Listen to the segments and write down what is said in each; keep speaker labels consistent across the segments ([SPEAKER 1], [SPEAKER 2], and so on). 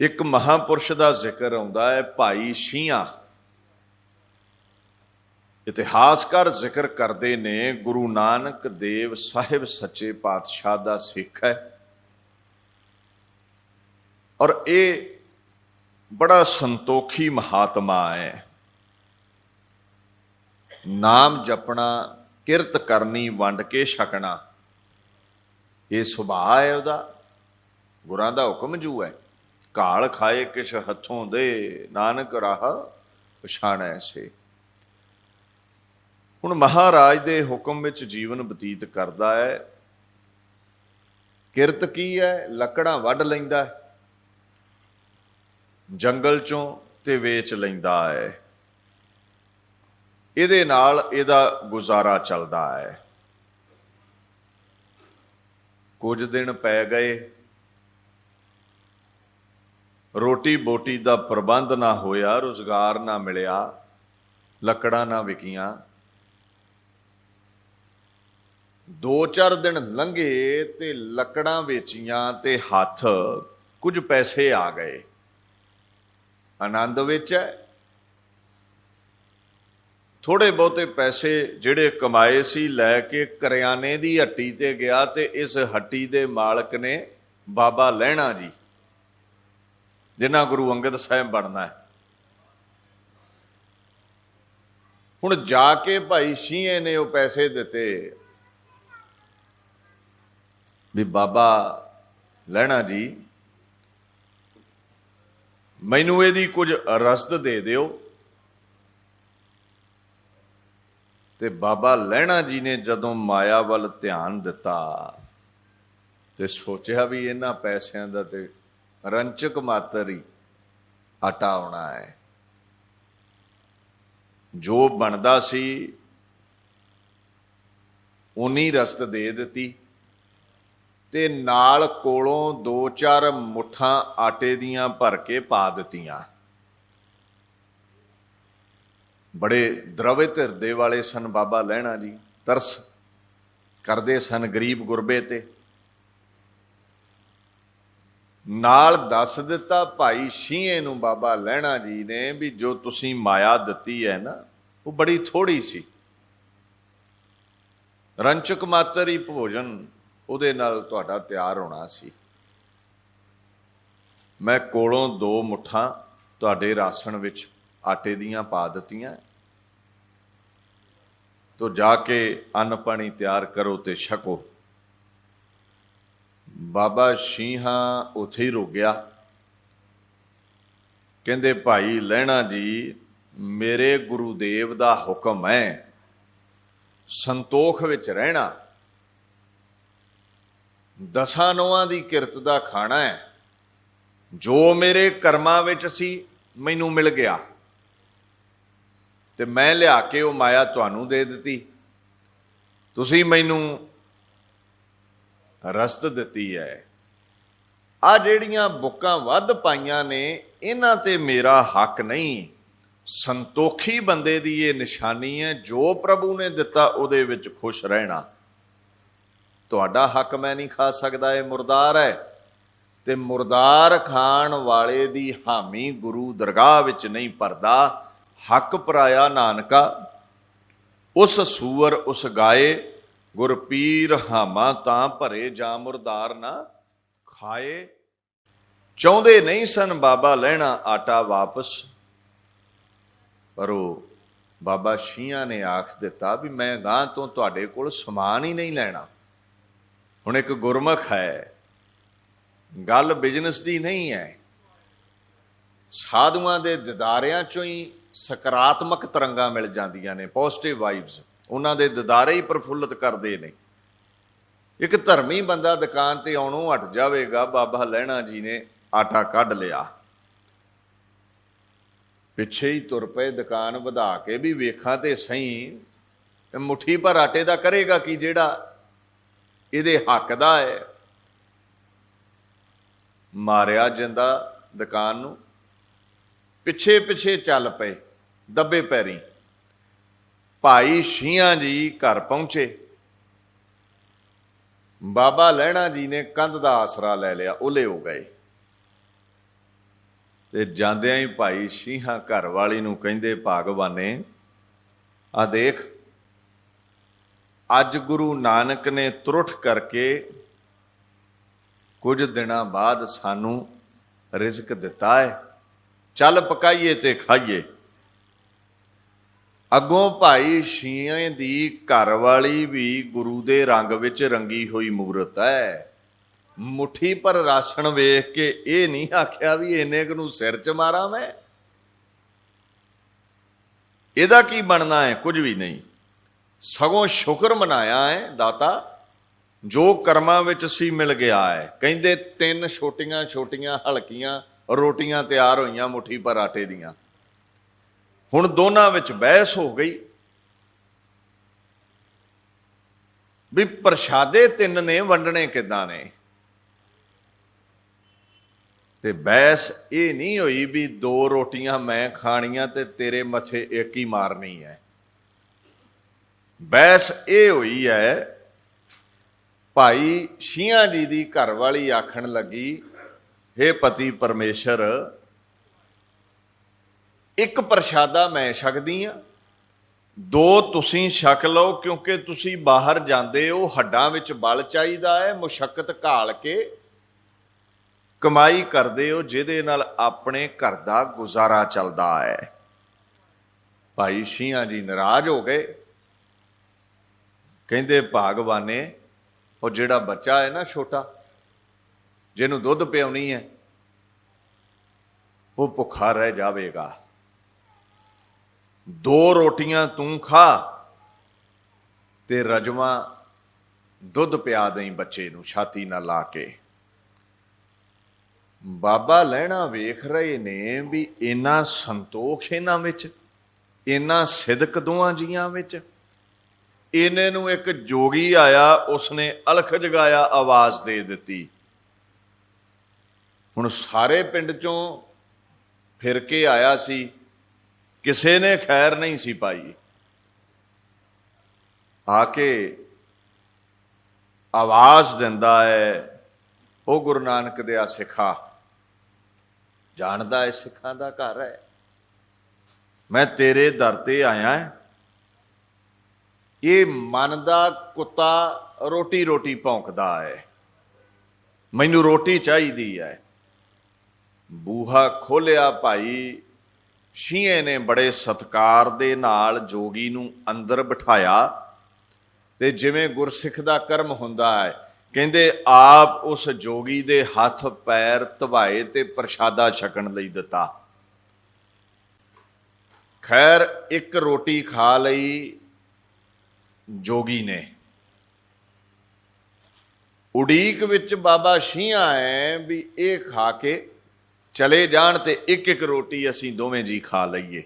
[SPEAKER 1] ਇੱਕ ਮਹਾਪੁਰਸ਼ ਦਾ ਜ਼ਿਕਰ ਆਉਂਦਾ ਹੈ, ਭਾਈ ਸ਼ੀਆਂ। ਇਤਿਹਾਸਕਾਰ ਜ਼ਿਕਰ ਕਰਦੇ ਨੇ, ਗੁਰੂ ਨਾਨਕ ਦੇਵ ਸਾਹਿਬ ਸੱਚੇ ਪਾਤਸ਼ਾਹ ਦਾ ਸਿੱਖ ਹੈ। ਔਰ ਇਹ ਬੜਾ ਸੰਤੋਖੀ ਮਹਾਤਮਾ ਹੈ। ਨਾਮ ਜਪਣਾ, ਕਿਰਤ ਕਰਨੀ, ਵੰਡ ਕੇ ਛਕਣਾ, ਇਹ ਸੁਭਾਅ ਹੈ ਉਹਦਾ। ਗੁਰਾਂ ਦਾ ਹੁਕਮ ਜੂ ਹੈ। ਕਾਲ ਖਾਏ ਕਿਛ ਹੱਥੋਂ ਦੇ, ਨਾਨਕ ਰਾਹ ਪਛਾਣੈ ਸੇ। ਹੁਣ ਮਹਾਰਾਜ ਦੇ ਹੁਕਮ ਵਿੱਚ ਜੀਵਨ ਬਤੀਤ ਕਰਦਾ ਹੈ। ਕਿਰਤ ਕੀ ਹੈ? ਲੱਕੜਾਂ ਵੱਢ ਲੈਂਦਾ ਹੈ। ਜੰਗਲ ਚੋਂ ਤੇ ਵੇਚ ਲੈਂਦਾ ਹੈ। ਇਹਦੇ ਨਾਲ ਇਹਦਾ ਗੁਜ਼ਾਰਾ ਚੱਲਦਾ ਹੈ। ਕੁਝ ਦਿਨ ਪੈ ਗਏ ਰੋਟੀ ਬੋਟੀ ਦਾ ਪ੍ਰਬੰਧ ਨਾ ਹੋਇਆ, ਰੋਜ਼ਗਾਰ ਨਾ ਮਿਲਿਆ, ਲੱਕੜਾਂ ਨਾ ਵਿਕੀਆਂ। ਦੋ ਚਾਰ ਦਿਨ ਲੰਘੇ ਤੇ ਲੱਕੜਾਂ ਵੇਚੀਆਂ ਤੇ ਹੱਥ ਕੁਝ ਪੈਸੇ ਆ ਗਏ। ਆਨੰਦ ਵਿੱਚ ਹੈ। ਥੋੜੇ ਬਹੁਤੇ ਪੈਸੇ ਜਿਹੜੇ ਕਮਾਏ ਸੀ, ਲੈ ਕੇ ਕਰਿਆਨੇ ਦੀ ਹੱਟੀ ਤੇ ਗਿਆ ਤੇ ਇਸ ਹੱਟੀ ਦੇ ਮਾਲਕ ਨੇ ਬਾਬਾ ਲਹਿਣਾ ਜੀ ਜਿਨ੍ਹਾਂ ਗੁਰੂ ਅੰਗਦ ਸਾਹਿਬ ਬਣਨਾ ਹੈ। ਹੁਣ ਜਾ ਕੇ ਭਾਈ ਸ਼ੀਏ ਨੇ ਉਹ ਪੈਸੇ ਦਿੱਤੇ। ਵੀ ਬਾਬਾ ਲਹਿਣਾ ਜੀ, ਮੈਨੂੰ ਇਹਦੀ ਕੁਝ ਰਸਦ ਦੇ ਦਿਓ। ਤੇ ਬਾਬਾ ਲਹਿਣਾ ਜੀ ਨੇ ਜਦੋਂ ਮਾਇਆ ਵੱਲ ਧਿਆਨ ਦਿੱਤਾ ਤੇ ਸੋਚਿਆ ਵੀ ਇਹਨਾਂ ਪੈਸਿਆਂ ਦਾ ਤੇ ਰੰਚਕ ਮਾਤਰ ਆਟਾ ਆਉਣਾ ਹੈ। ਜੋ ਬਣਦਾ ਸੀ ਉਨੀ ਰਸਤ ਦੇ ਦਿੱਤੀ ਤੇ ਨਾਲ ਕੋਲੋਂ ਦੋ ਚਾਰ ਮੁੱਠਾਂ ਆਟੇ ਦੀਆਂ ਭਰ ਕੇ ਪਾ ਦਿੱਤੀਆਂ। ਬੜੇ ਦਰਵੇ ਧਿਰਦੇ ਵਾਲੇ ਸਨ ਬਾਬਾ ਲਹਿਣਾ ਜੀ, ਤਰਸ ਕਰਦੇ ਸਨ ਗਰੀਬ ਗੁਰਬੇ ਤੇ। ਨਾਲ ਦੱਸ ਦਿੱਤਾ, ਭਾਈ ਸ਼ੀਏ ਨੂੰ ਬਾਬਾ ਲਹਿਣਾ ਜੀ ਨੇ ਵੀ ਜੋ ਤੁਸੀਂ ਮਾਇਆ ਦਿੱਤੀ ਹੈ ਨਾ, ਉਹ ਬੜੀ ਥੋੜੀ ਸੀ। ਰੰਚਕ ਮਾਤਰ ਹੀ ਭੋਜਨ ਉਹਦੇ ਨਾਲ ਤੁਹਾਡਾ ਤਿਆਰ ਹੋਣਾ ਸੀ। ਮੈਂ ਕੋਲੋਂ ਦੋ ਮੁੱਠਾਂ ਤੁਹਾਡੇ ਰਾਸ਼ਨ ਵਿੱਚ ਆਟੇ ਦੀਆਂ ਪਾ ਦਿੱਤੀਆਂ। ਤੋ ਜਾ ਕੇ ਅੰਨ ਪਾਣੀ ਤਿਆਰ ਕਰੋ ਤੇ ਛਕੋ। ਬਾਬਾ ਸ਼ੀਹਾ ਉੱਥੇ ਹੀ ਰੁਕ ਗਿਆ। ਕਹਿੰਦੇ, ਭਾਈ ਲਹਿਣਾ ਜੀ, ਮੇਰੇ ਗੁਰੂਦੇਵ ਦਾ ਹੁਕਮ ਹੈ, ਸੰਤੋਖ ਵਿੱਚ ਰਹਿਣਾ। ਦਸਾਂ ਨੋਆਂ ਦੀ ਕਿਰਤ ਦਾ ਖਾਣਾ ਹੈ। ਜੋ ਮੇਰੇ ਕਰਮਾਂ ਵਿੱਚ ਸੀ, ਮੈਨੂੰ ਮਿਲ ਗਿਆ। ਤੇ ਮੈਂ ਲਿਆ ਕੇ ਉਹ ਮਾਇਆ ਤੁਹਾਨੂੰ ਦੇ ਦਿੱਤੀ। ਤੁਸੀਂ ਮੈਨੂੰ ਰਸਤ ਦਿੱਤੀ ਹੈ। ਆ ਜਿਹੜੀਆਂ ਬੁੱਕਾਂ ਵੱਧ ਪਾਈਆਂ ਨੇ, ਇਹਨਾਂ ਤੇ ਮੇਰਾ ਹੱਕ ਨਹੀਂ। ਸੰਤੋਖੀ ਬੰਦੇ ਦੀ ਇਹ ਨਿਸ਼ਾਨੀ ਹੈ, ਜੋ ਪ੍ਰਭੂ ਨੇ ਦਿੱਤਾ, ਉਹਦੇ ਵਿੱਚ ਖੁਸ਼ ਰਹਿਣਾ। ਤੁਹਾਡਾ ਹੱਕ ਮੈਂ ਨਹੀਂ ਖਾ ਸਕਦਾ, ਇਹ ਮੁਰਦਾਰ ਹੈ। ਤੇ ਮੁਰਦਾਰ ਖਾਣ ਵਾਲੇ ਦੀ ਹਾਮੀ ਗੁਰੂ ਦਰਗਾਹ ਵਿੱਚ ਨਹੀਂ ਪਰਦਾ ਹੱਕ ਪਰਾਇਆ ਨਾਨਕਾ, ਉਸ ਸੂਰ ਉਸ ਗਾਏ ਗੁਰ ਪੀਰ ਹਾਮਾ ਤਾਂ ਭਰੇ ਜਾਂ ਮੁਰਦਾਰ ਨਾ ਖਾਏ। ਚਾਹੁੰਦੇ ਨਹੀਂ ਸਨ ਬਾਬਾ ਲੈਣਾ ਆਟਾ ਵਾਪਸ। ਪਰ ਉਹ ਬਾਬਾ ਸ਼ੀਆਂ ਨੇ ਆਖ ਦਿੱਤਾ ਵੀ ਮੈਂ ਗਾਂ ਤੋਂ ਤੁਹਾਡੇ ਕੋਲ ਸਮਾਨ ਹੀ ਨਹੀਂ ਲੈਣਾ। ਹੁਣ ਇੱਕ ਗੁਰਮਖ ਹੈ। ਗੱਲ ਬਿਜ਼ਨਸ ਦੀ ਨਹੀਂ ਹੈ। ਸਾਧੂਆਂ ਦੇ ਦਿਦਾਰਿਆਂ ਚੋਂ ਹੀ ਸਕਾਰਾਤਮਕ ਤਰੰਗਾਂ ਮਿਲ ਜਾਂਦੀਆਂ ਨੇ ਪੋਜ਼ਿਟਿਵ ਵਾਈਬਸ ਉਹਨਾਂ ਦੇ ਦਿਦਾਰੇ ਹੀ ਪ੍ਰਫੁੱਲਤ ਕਰਦੇ ਨੇ। ਇੱਕ ਧਰਮੀ ਬੰਦਾ ਦੁਕਾਨ ਤੇ ਆਉਣੋਂ ਹਟ ਜਾਵੇਗਾ, ਬਾਬਾ ਲਹਿਣਾ ਜੀ ਨੇ ਆਟਾ ਕੱਢ ਲਿਆ। ਪਿੱਛੇ ਹੀ ਤੁਰ ਪਏ, ਦੁਕਾਨ ਵਧਾ ਕੇ ਵੀ ਵੇਖਾਂ ਤੇ ਸਹੀ ਮੁਠੀ ਭਰ ਆਟੇ ਦਾ ਕਰੇਗਾ ਕੀ ਜਿਹੜਾ ਇਹਦੇ ਹੱਕ ਦਾ ਹੈ? ਮਾਰਿਆ ਜਿੰਦਾ ਦੁਕਾਨ ਨੂੰ। ਪਿੱਛੇ ਪਿੱਛੇ ਚੱਲ ਪਏ, ਦੱਬੇ ਪੈਰੀ। ਭਾਈ ਸ਼ੀਆਂ ਜੀ ਘਰ ਪਹੁੰਚੇ। ਬਾਬਾ ਲਹਿਣਾ ਜੀ ਨੇ ਕੰਧ ਦਾ ਆਸਰਾ ਲੈ ਲਿਆ ਉਲੇ ਹੋ ਗਏ। ਤੇ ਜਾਂਦਿਆਂ ਹੀ ਭਾਈ ਸ਼ੀਹਾ ਘਰ ਵਾਲੀ ਨੂੰ ਕਹਿੰਦੇ, ਭਾਗਵਾਨੇ ਆ ਦੇਖ, ਅੱਜ ਗੁਰੂ ਨਾਨਕ ਨੇ ਤੁਰਠ ਕਰਕੇ ਕੁਝ ਦਿਨਾਂ ਬਾਅਦ ਸਾਨੂੰ ਰਿਜ਼ਕ ਦਿੱਤਾ ਹੈ। ਚੱਲ ਪਕਾਈਏ ਤੇ ਖਾਈਏ। ਅੱਗੋਂ ਭਾਈ ਸ਼ੀਆਂ ਦੀ ਘਰ ਵਾਲੀ ਵੀ ਗੁਰੂ ਦੇ ਰੰਗ ਵਿੱਚ ਰੰਗੀ ਹੋਈ ਮੂਰਤ ਹੈ ਮੁਠੀ ਪਰ ਰਾਸ਼ਨ ਵੇਖ ਕੇ ਇਹ ਨਹੀਂ ਆਖਿਆ ਵੀ ਇੰਨੇ ਕੁ ਨੂੰ ਸਿਰ 'ਚ ਮਾਰਾਂ ਮੈਂ। ਇਹਦਾ ਕੀ ਬਣਨਾ ਹੈ ਕੁਝ ਵੀ ਨਹੀਂ। ਸਗੋਂ ਸ਼ੁਕਰ ਮਨਾਇਆ ਹੈ ਦਾਤਾ, ਜੋ ਕਰਮਾਂ ਵਿੱਚ ਸੀ ਮਿਲ ਗਿਆ ਹੈ ਕਹਿੰਦੇ ਤਿੰਨ ਛੋਟੀਆਂ ਛੋਟੀਆਂ ਹਲਕੀਆਂ ਰੋਟੀਆਂ ਤਿਆਰ ਹੋਈਆਂ ਮੁਠੀ ਪਰ ਆਟੇ ਦੀਆਂ। ਹੁਣ ਦੋਨਾਂ ਵਿੱਚ ਬਹਿਸ ਹੋ ਗਈ ਵੀ ਪ੍ਰਸ਼ਾਦੇ ਤਿੰਨ ਨੇ, ਵੰਡਣੇ ਕਿੱਦਾਂ ਨੇ? ਤੇ ਬਹਿਸ ਇਹ ਨਹੀਂ ਹੋਈ ਵੀ ਦੋ ਰੋਟੀਆਂ ਮੈਂ ਖਾਣੀਆਂ ਤੇ ਤੇਰੇ ਮੱਥੇ ਇੱਕ ਹੀ ਮਾਰਨੀ ਹੈ। ਬਹਿਸ ਇਹ ਹੋਈ ਹੈ, ਭਾਈ ਸ਼ੀਆਂ ਜੀ ਦੀ ਘਰ ਵਾਲੀ ਆਖਣ ਲੱਗੀ हे ਪਤੀ ਪਰਮੇਸ਼ਰ ਇੱਕ ਪ੍ਰਸ਼ਾਦਾ ਮੈਂ ਛਕਦੀ ਆ ਦੋ ਤੁਸੀਂ ਛਕ ਲਓ ਕਿਉਂਕਿ ਤੁਸੀਂ ਬਾਹਰ ਜਾਂਦੇ ਹੋ, ਹੱਡਾਂ ਵਿੱਚ ਬਲ ਚਾਹੀਦਾ ਹੈ ਮੁਸ਼ਕਲ ਘਾਲ ਕੇ ਕਮਾਈ ਕਰਦੇ ਹੋ, ਜਿਹਦੇ ਨਾਲ ਆਪਣੇ ਘਰ ਦਾ ਗੁਜ਼ਾਰਾ ਚੱਲਦਾ ਹੈ। ਭਾਈ ਸ਼ੀਆਂ ਜੀ ਨਾਰਾਜ਼ ਹੋ ਗਏ। ਕਹਿੰਦੇ, ਭਾਗਵਾਨੇ, ਉਹ ਜਿਹੜਾ ਬੱਚਾ ਹੈ ਨਾ ਛੋਟਾ, ਜਿਹਨੂੰ ਦੁੱਧ ਪਿਆਉਣੀ ਹੈ, ਉਹ ਭੁੱਖਾ ਰਹਿ ਜਾਵੇਗਾ। ਦੋ ਰੋਟੀਆਂ ਤੂੰ ਖਾ ਤੇ ਰਜਵਾ ਦੁੱਧ ਪਿਆ ਦੇਈ ਬੱਚੇ ਨੂੰ, ਛਾਤੀ ਨਾਲ ਲਾ ਕੇ। ਬਾਬਾ ਲੈਣਾ ਵੇਖ ਰਹੇ ਨੇ ਵੀ ਇੰਨਾ ਸੰਤੋਖ ਇਹਨਾਂ ਵਿੱਚ, ਇੰਨਾ ਸਿਦਕ ਦੋਆਂ ਜੀਆਂ ਵਿੱਚ। ਇਹਨੇ ਨੂੰ ਇੱਕ ਜੋਗੀ ਆਇਆ, ਉਸਨੇ ਅਲਖ ਜਗਾਇਆ, ਆਵਾਜ਼ ਦੇ ਦਿੱਤੀ। ਹੁਣ ਸਾਰੇ ਪਿੰਡ ਚੋਂ ਫਿਰ ਕੇ ਆਇਆ ਸੀ ਕਿਸੇ ਨੇ ਖੈਰ ਨਹੀਂ ਸੀ ਪਾਈ। ਆ ਕੇ ਆਵਾਜ਼ ਦਿੰਦਾ ਹੈ ਉਹ ਗੁਰੂ ਨਾਨਕ ਦੇ ਆ ਸਿੱਖਾ, ਜਾਣਦਾ ਹੈ ਸਿੱਖਾਂ ਦਾ ਘਰ ਹੈ। ਮੈਂ ਤੇਰੇ ਦਰ ਤੇ ਆਇਆ ਹਾਂ। ਇਹ ਮਨ ਦਾ ਕੁੱਤਾ ਰੋਟੀ ਰੋਟੀ ਭੌਂਕਦਾ ਹੈ। ਮੈਨੂੰ ਰੋਟੀ ਚਾਹੀਦੀ ਹੈ। ਬੂਹਾ ਖੋਲਿਆ ਭਾਈ ਸ਼ੀਏ ਨੇ ਬੜੇ ਸਤਕਾਰ ਦੇ ਨਾਲ ਜੋਗੀ ਨੂੰ ਅੰਦਰ ਬਿਠਾਇਆ ਤੇ ਜਿਵੇਂ ਗੁਰਸਿੱਖ ਦਾ ਕਰਮ ਹੁੰਦਾ ਹੈ, ਕਹਿੰਦੇ ਆਪ ਉਸ ਜੋਗੀ ਦੇ ਹੱਥ ਪੈਰ ਧਵਾਏ ਤੇ ਪ੍ਰਸ਼ਾਦਾ ਛਕਣ ਲਈ ਦਿੱਤਾ। ਖੈਰ, ਇੱਕ ਰੋਟੀ ਖਾ ਲਈ ਜੋਗੀ ਨੇ। ਉਡੀਕ ਵਿੱਚ ਬਾਬਾ ਸ਼ੀਆਂ ਹੈ ਵੀ ਇਹ ਖਾ ਕੇ ਚਲੇ ਜਾਣ ਤੇ ਇੱਕ ਇੱਕ ਰੋਟੀ ਅਸੀਂ ਦੋਵੇਂ ਜੀ ਖਾ ਲਈਏ।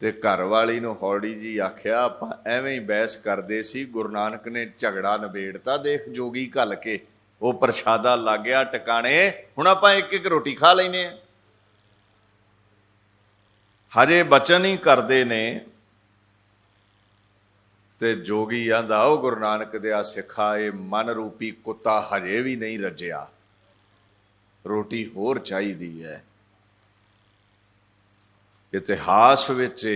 [SPEAKER 1] ਤੇ ਘਰ ਵਾਲੀ ਨੂੰ ਹੌੜੀ ਜੀ ਆਖਿਆ, ਆਪਾਂ ਐਵੇਂ ਹੀ ਬਹਿਸ ਕਰਦੇ ਸੀ, ਗੁਰੂ ਨਾਨਕ ਨੇ ਝਗੜਾ ਨਿਬੇੜਤਾ, ਦੇਖ ਜੋਗੀ ਘੱਲ ਕੇ। ਉਹ ਪ੍ਰਸ਼ਾਦਾ ਲੱਗ ਗਿਆ ਟਿਕਾਣੇ, ਹੁਣ ਆਪਾਂ ਇੱਕ ਇੱਕ ਰੋਟੀ ਖਾ ਲੈਨੇ ਆ ਹਜੇ ਬਚਨ ਹੀ ਕਰਦੇ ਨੇ। ਤੇ ਜੋਗੀ ਆਂਦਾ, ਉਹ ਗੁਰੂ ਨਾਨਕ ਦੇ ਆ ਸਿੱਖਾ ਮਨ ਰੂਪੀ ਕੁੱਤਾ ਹਜੇ ਵੀ ਨਹੀਂ ਰੱਜਿਆ। ਰੋਟੀ ਹੋਰ ਚਾਹੀਦੀ ਹੈ। ਇਤਿਹਾਸ ਵਿੱਚ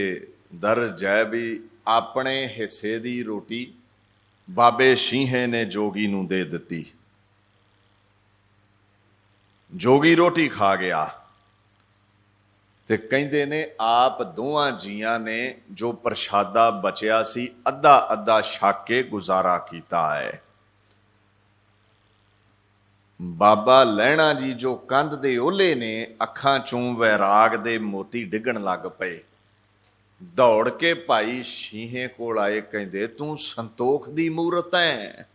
[SPEAKER 1] ਦਰਜ ਹੈ ਵੀ ਆਪਣੇ ਹਿੱਸੇ ਦੀ ਰੋਟੀ ਬਾਬੇ ਸ਼ੀਹੇ ਨੇ ਜੋਗੀ ਨੂੰ ਦੇ ਦਿੱਤੀ। ਜੋਗੀ ਰੋਟੀ ਖਾ ਗਿਆ ਤੇ ਕਹਿੰਦੇ ਨੇ ਆਪ ਦੋਹਾਂ ਜੀਆਂ ਨੇ ਜੋ ਪ੍ਰਸ਼ਾਦਾ ਬਚਿਆ ਸੀ ਅੱਧਾ ਅੱਧਾ ਛੱਕ ਕੇ ਗੁਜ਼ਾਰਾ ਕੀਤਾ ਹੈ। ਬਾਬਾ ਲਹਿਣਾ ਜੀ ਜੋ ਕੰਧ ਦੇ ਓਲੇ ਨੇ, ਅੱਖਾਂ ਚੋਂ ਵੈਰਾਗ ਦੇ ਮੋਤੀ ਡਿੱਗਣ ਲੱਗ ਪਏ। ਦੌੜ ਕੇ ਭਾਈ ਸ਼ੀਹੇ ਕੋਲ ਆਏ, ਕਹਿੰਦੇ, ਤੂੰ ਸੰਤੋਖ ਦੀ ਮੂਰਤ ਹੈ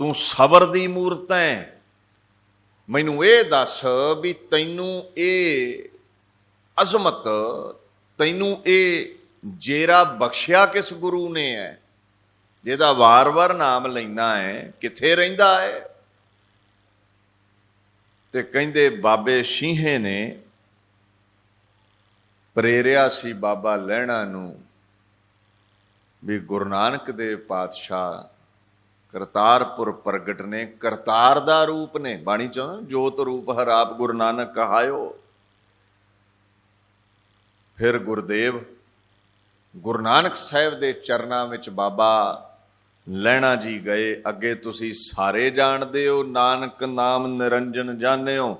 [SPEAKER 1] ਤੂੰ ਸਬਰ ਦੀ ਮੂਰਤ ਹੈ ਮੈਨੂੰ ਇਹ ਦੱਸ ਵੀ ਤੈਨੂੰ ਇਹ ਅਜ਼ਮਤ, ਤੈਨੂੰ ਇਹ ਜੇਰਾ ਬਖਸ਼ਿਆ ਕਿਸ ਗੁਰੂ ਨੇ ਹੈ ਜਿਹਦਾ ਵਾਰ-ਵਾਰ ਨਾਮ ਲੈਣਾ ਹੈ, ਕਿੱਥੇ ਰਹਿੰਦਾ ਹੈ? ਤੇ ਕਹਿੰਦੇ ਬਾਬੇ ਸ਼ੀਹੇ ਨੇ ਪ੍ਰੇਰਿਆ ਸੀ ਬਾਬਾ ਲੈਣਾ ਨੂੰ ਵੀ ਗੁਰੂ ਨਾਨਕ ਦੇ ਪਾਤਸ਼ਾਹ ਕਰਤਾਰਪੁਰ ਪ੍ਰਗਟ ਨੇ, ਕਰਤਾਰ ਦਾ ਰੂਪ ਨੇ। ਬਾਣੀ ਚ ਜੋਤ ਰੂਪ ਹਰ ਆਪ ਗੁਰੂ ਨਾਨਕ ਕਹਾਇਓ। ਫਿਰ ਗੁਰਦੇਵ ਗੁਰੂ ਨਾਨਕ ਸਾਹਿਬ ਦੇ ਚਰਨਾਂ ਵਿੱਚ ਬਾਬਾ ਲੈਣਾ ਜੀ ਗਏ, ਅੱਗੇ ਤੁਸੀਂ ਸਾਰੇ ਜਾਣਦੇ ਹੋ, ਨਾਨਕ ਨਾਮ ਨਿਰੰਜਨ ਜਾਣਿਓ।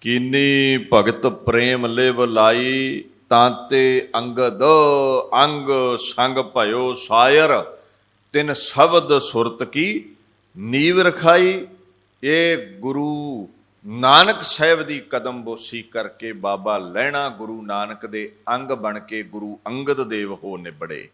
[SPEAKER 1] ਕੀਨੀ ਭਗਤ ਪ੍ਰੇਮ ਲਿਵ ਲਾਈ ਤਾਂਤੇ ਅੰਗਦ ਅੰਗ ਸੰਗ ਭਇਓ ਸਾਇਰ। ਤਿੰਨ ਸ਼ਬਦ ਸੁਰਤ ਕੀ, ਨੀਵ ਰਖਾਈ। ਇਹ ਗੁਰੂ ਨਾਨਕ ਸਾਹਿਬ ਦੀ ਕਦਮ ਬੋਸੀ ਕਰਕੇ ਬਾਬਾ ਲੈਣਾ ਗੁਰੂ ਨਾਨਕ ਦੇ ਅੰਗ ਬਣ ਕੇ ਗੁਰੂ ਅੰਗਦ ਦੇਵ ਹੋ ਨਿਬੜੇ।